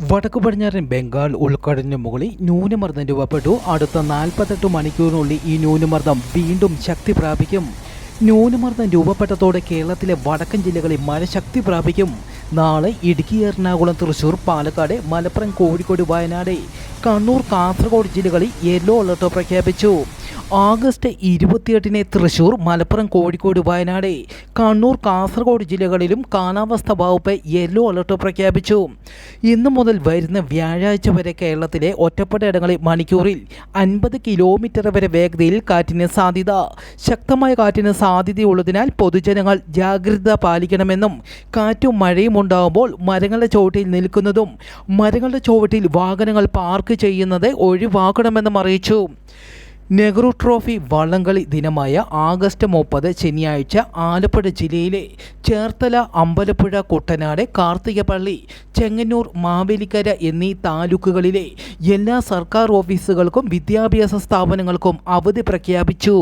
വടക്കു പടിഞ്ഞാറൻ ബംഗാൾ ഉൾക്കടലിന് മുകളിൽ ന്യൂനമർദ്ദം രൂപപ്പെട്ടു. അടുത്ത നാൽപ്പത്തെട്ട് മണിക്കൂറിനുള്ളിൽ ഈ ന്യൂനമർദ്ദം വീണ്ടും ശക്തി പ്രാപിക്കും. ന്യൂനമർദ്ദം രൂപപ്പെട്ടതോടെ കേരളത്തിലെ വടക്കൻ ജില്ലകളിൽ മഴ ശക്തി പ്രാപിക്കും. നാളെ ഇടുക്കി എറണാകുളം തൃശൂർ പാലക്കാട് മലപ്പുറം കോഴിക്കോട് വയനാട് കണ്ണൂർ കാസർഗോഡ് ജില്ലകളിൽ യെല്ലോ അലർട്ട് പ്രഖ്യാപിച്ചു. ആഗസ്റ്റ് ഇരുപത്തിയെട്ടിന് തൃശൂർ മലപ്പുറം കോഴിക്കോട് വയനാട് കണ്ണൂർ കാസർഗോഡ് ജില്ലകളിലും കാലാവസ്ഥ വകുപ്പ് യെല്ലോ അലർട്ട് പ്രഖ്യാപിച്ചു. ഇന്നു മുതൽ വരുന്ന വ്യാഴാഴ്ച വരെ കേരളത്തിലെ ഒറ്റപ്പെട്ട ഇടങ്ങളിൽ മണിക്കൂറിൽ അൻപത് കിലോമീറ്റർ വരെ വേഗതയിൽ കാറ്റിന് സാധ്യത. ശക്തമായ കാറ്റിന് സാധ്യതയുള്ളതിനാൽ പൊതുജനങ്ങൾ ജാഗ്രത പാലിക്കണമെന്നും കാറ്റും മഴയും ഉണ്ടാകുമ്പോൾ മരങ്ങളുടെ ചുവട്ടിൽ നിൽക്കുന്നതും മരങ്ങളുടെ ചുവട്ടിൽ വാഹനങ്ങൾ പാർക്ക് ചെയ്യുന്നത് ഒഴിവാക്കണമെന്നും അറിയിച്ചു. നെഹ്റു ട്രോഫി വള്ളംകളി ദിനമായ ആഗസ്റ്റ് മുപ്പത് ശനിയാഴ്ച ആലപ്പുഴ ജില്ലയിലെ ചേർത്തല അമ്പലപ്പുഴ കുട്ടനാട് കാർത്തികപ്പള്ളി ചെങ്ങന്നൂർ മാവേലിക്കര എന്നീ താലൂക്കുകളിലെ എല്ലാ സർക്കാർ ഓഫീസുകൾക്കും വിദ്യാഭ്യാസ സ്ഥാപനങ്ങൾക്കും അവധി പ്രഖ്യാപിച്ചു.